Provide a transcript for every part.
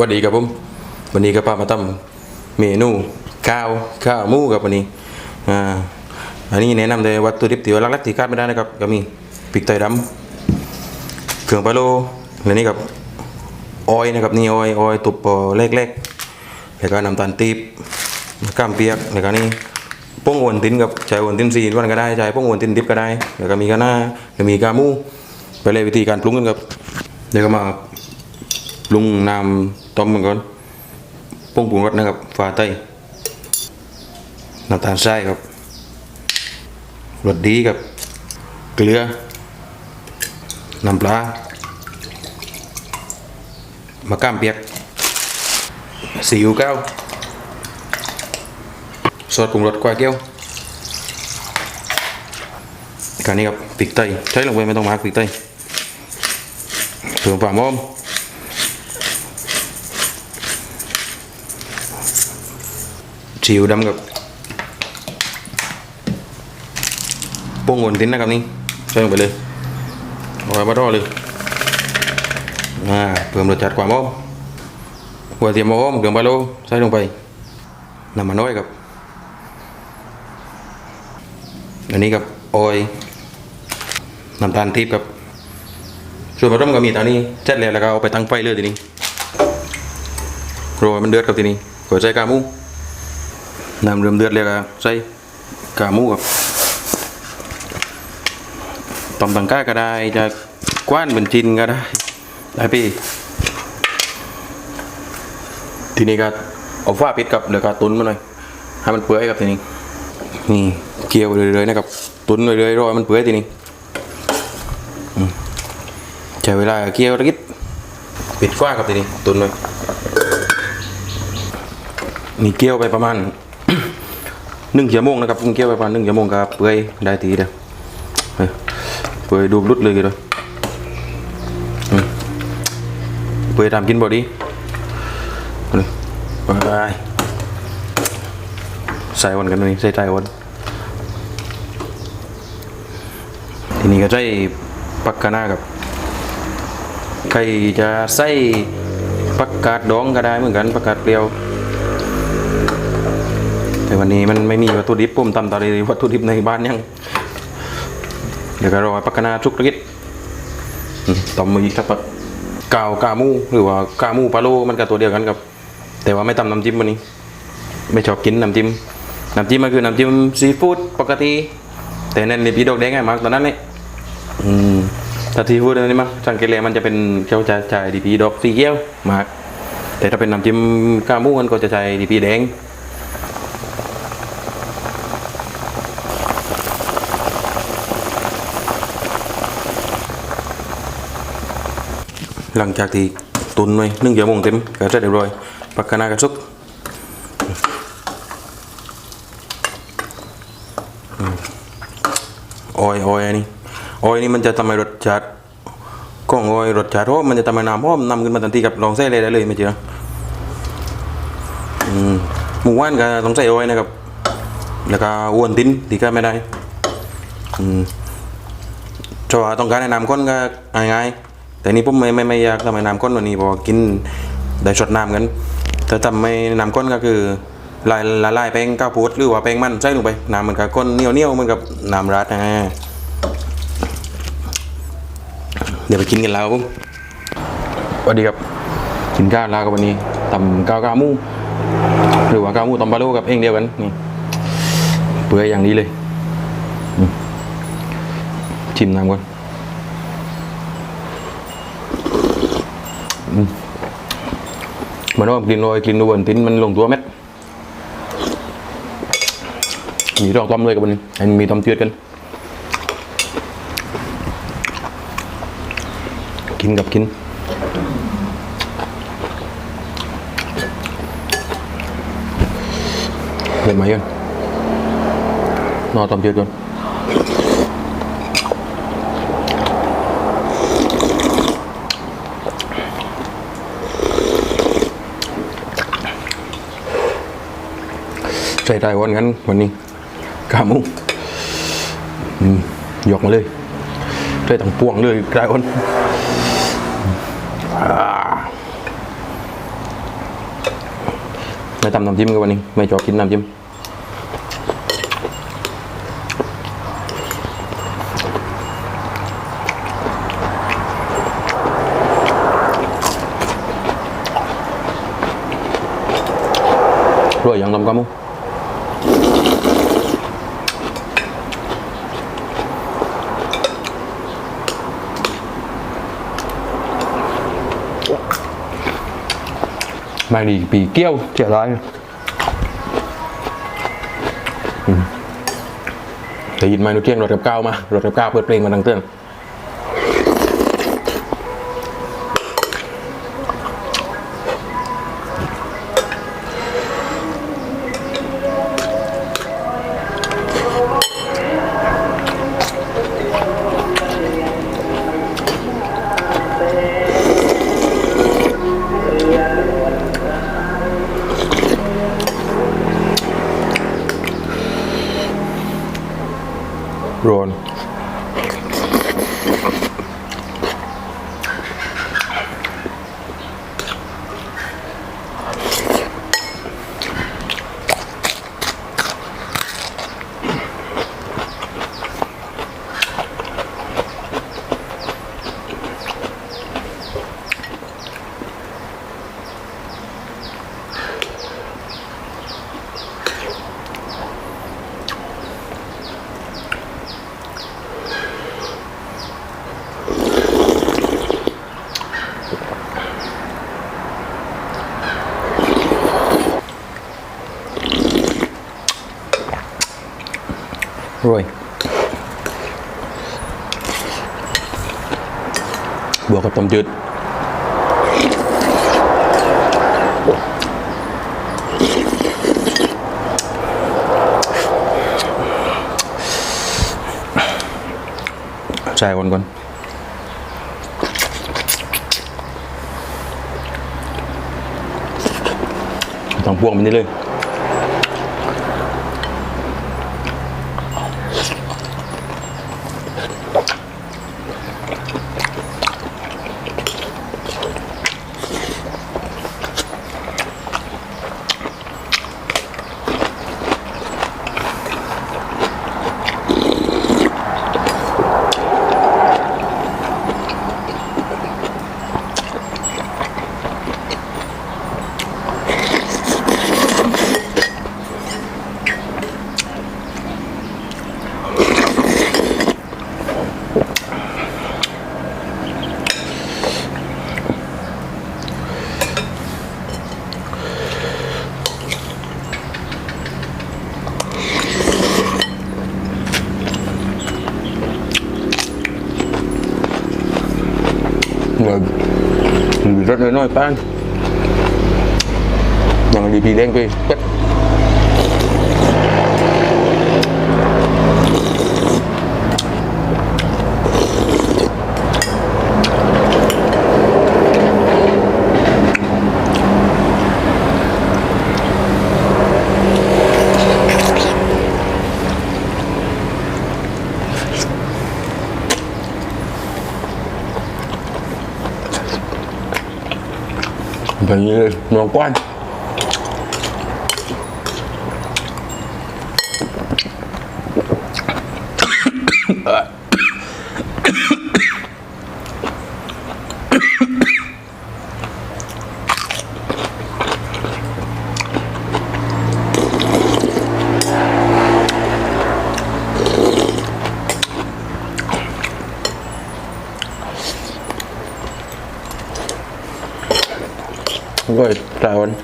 วัสดีครับผมวันนี้ก็ป้ามาทำเมนูข้าวข้าวมูครับวันนี้อ่าอันนี้แนะนำเลยวัตถุดิบที่ว่าหลักๆที่ขาดไม่ได้นะครับก็มีพริกไทยดำเครื่องปลาโลและนี่กับออยนะครับนี่ออยออยตุบปอเล็กๆแล้วก็น้ำตาลตีบมะขามเปียกแล้วก็นี่ป้งโอนตินกับใช้โอนตินซีวันก็ได้ใช้ป้งโอนตินดิบก็ได้แล้วก็มีกะหน้าแล้วมีกามูไปเลยวิธีการปรุงกันครับเดี๋ยวก็มา ปรุงน้ำต้มมันก่อนปรุงปรุงรสนะครับฟ้าไต้น้ำตาลทรายครับรสดีครับเกลือน้ำปลามะขามเปียกซีอิ๊วก้าวซอสปรุงรสกวาเกี๊ยวการนี้ครับพริกไทยใช้ลงไปไม่ต้องมากพริกไทยเพิ่มความหอม ชิวดำกับโป้งวนติ้นนะครับนี่ใส่ลงไปเลยเอาไว้บ้ารอเลยอ่าเพิ่มรสชาติความหอมหัวเทียมหอมเกลือปลาโลใส่ลงไปน้ำมันน้อยครับอันนี้กับออยน้ำตาลทิพย์ครับส่วนผสมก็มีตอนนี้เสร็จแล้วแล้วก็เอาไปตั้งไฟเลยทีนี้โรยมันเดือดครับทีนี้ก็ใส่กามู น้ำเริ่มเดือดเลยครับใส่กาหมูกับต้มตังก้าก็ได้จะกว้านเป็นจินก็ได้ได้พี่ทีนี้ก็เอาฟ้าปิดกับเดี๋ยวก็ตุนมันหน่อยให้มันเปื่อยครับทีนี้นี่เกี่ยวเรื่อยๆนะครับตุนเรื่อยๆรอให้มันเปื่อยทีนี้ใช้เวลาเกี่ยวตะกิดปิดฟ้าครับทีนี้ตุนไว้มีเกี๊ยวไปประมาณ หนึ่งชั่วโมงนะครับเกี๊ยวไปประมาณหนึ่งชั่วโมงครับเปื่อยได้ทีเดียวเปื่อยดูรุดเลยกี่เลยเปื่อยทำกินบ่ดีไปใส่วันกันเลยใส่ใจวันทีนี้ก็ใส่ปักกะหน้ากับใครจะใส่ปักกาดดองก็ได้เหมือนกันปักกาดเปรี้ยว แต่วันนี้มันไม่มีวัตถุดิบปุ่มตำตอนนี้วัตถุดิบในบ้านยัง เดี๋ยวก็รอปักนาชุกตะกิดต้มมืออีกสักปักาวกามูหรือว่ากามูปลาโลมันก็ตัวเดียวกันครับ แต่ว่าไม่ตำน้ำจิ้มวันนี้ ไม่ชอบกินน้ำจิ้มน้ำจิ้มมันคือน้ำจิ้มซีฟู้ดปกติ แต่นั่นในปีดอกแดงไงมากตอนนั้นเนี่ยอืมถ้าซีฟู้ดอันนี้มั้งสังเกตเลยมันจะเป็นเจ้าจะจ่ายดีพีดอกสีเขียวมากแต่ถ้าเป็นน้ำจิ้มกามูมันก็จะใช้ดีพีแดง หลังจากที่ตุนไว้หนึ่งชั่วโมงเต็มก็เสร็จเรียบร้อยปักกะนากระซุกออยออยอันนี้ออยนี่มันจะทำให้รสชาติของออยรสชาติหอมมันจะทำให้น้ำหอมนำขึ้นมาทันทีกับลองใส่เลยได้เลยไม่เจอหมูว่านก็ต้องใส่ออยนะครับ แล้วก็อ้วนติ้นที่ก็ไม่ได้อืมถ้าว่าต้องการให้น้ำข้นก็ง่ายๆ แต่นี่ผมไม่ไม่ไม่อยากทำให้น้ำข้นวันนี้เพอกินได้สดน้ำกันแต่ทำให้น้ำข้นก็คือลายละลายแป้งข้าวโพดหรือว่าแป้งมันใส่ลงไปน้ำมันก็ข้นเหนียวเหนียวเหมันกับน้ำราดนะเดี๋ยวไปกินกันแล้วผมสวัสดีครับกินข้าวลาวกับวันนี้ตำข้าวกามูหรือว่าข้าวมูตำปลาโลกับเองเดียวกันนี่เปื่อยอย่างนี้เลยชิมน้ำก่อน เหมือนว่ากลินโรยกลินดูบนติ้นมันลงตัวเม็ดมีดอกต้อมเลยกับมันนี้อันมีต้อมเจือดกัน กินกับกินเห็นไหมกันนอต้อมเจือดก่อน ใส่ได้วันงั้นวันนี้กามุอืมยกมาเลยใส่ตั้งปวงเลยกลายวันไม่ทำน้ำจิ้มกันวันนี้ ไม่ชอบกินน้ำจิ้มรวยอย่างลำกามุไม่ดีปีเกี้ยวเจ๋อร้อยแต่ยินไหมนุเทียงรถกับก้าวมา รถกับก้าวเปิดเพลงมาดังเตือน ร้ รวยบวกกับต้มจืดใช่ก่อนก่อนต้องพวงมันนี่เลย rồi rất là nói tan nhưng đi đi đen kia chết phải như nó quanh uh. Super tahun.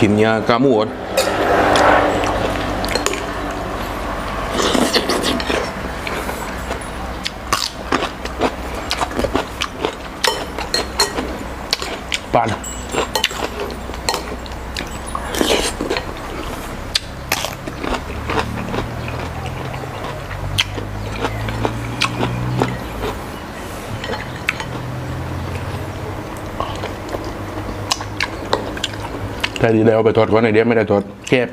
Chín cá mú ăn. Bạn. ใครดีได้เอาไปทอดก่อนไอเดียไม่ได้ทอดแคบ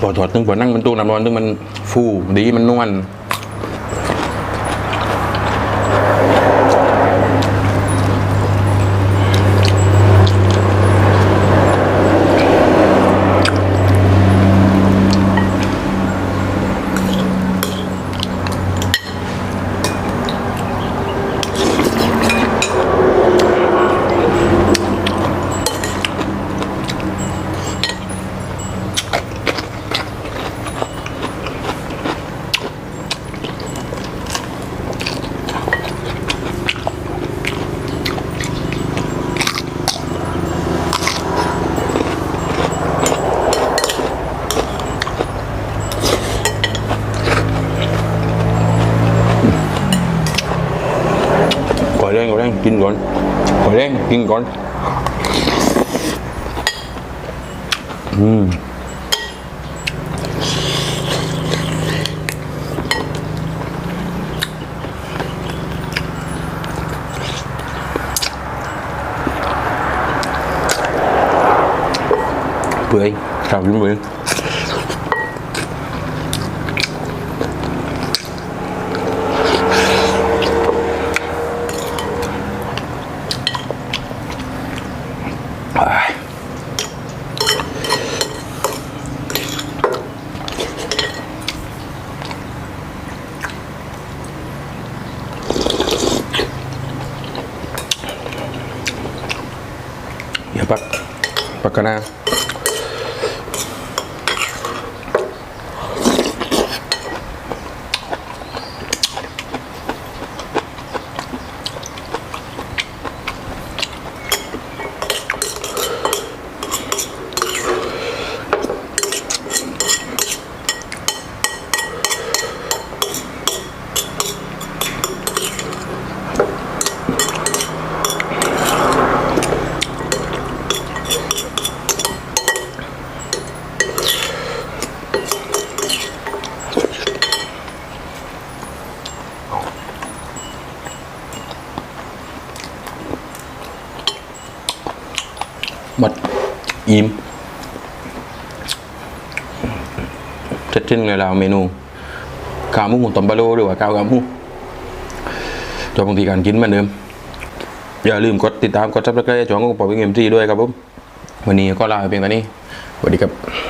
พอทอดถึงพอนั่งมันตู้น้ำร้อนถึงมันฟูดีมันนวล ก่อยแรงกินก่อนก่อยแรงกินก่อน อืมเปื่อยข้าวกินเปื่อยอ้ายอย่าปัก ปั หมดอิ่มเสร็จสิ้นเลยเราเมนูข้าวหมูตอมบาโลหรือว่าข้าวกาหมูจบบางทีการกินเหมือนเดิม อย่าลืมกดติดตามกดซับสไครต์ช่องของปอวิ่งเอ็มซีด้วยครับผมวันนี้ก็ลาไปเพียงเท่านี้สวัสดีครับ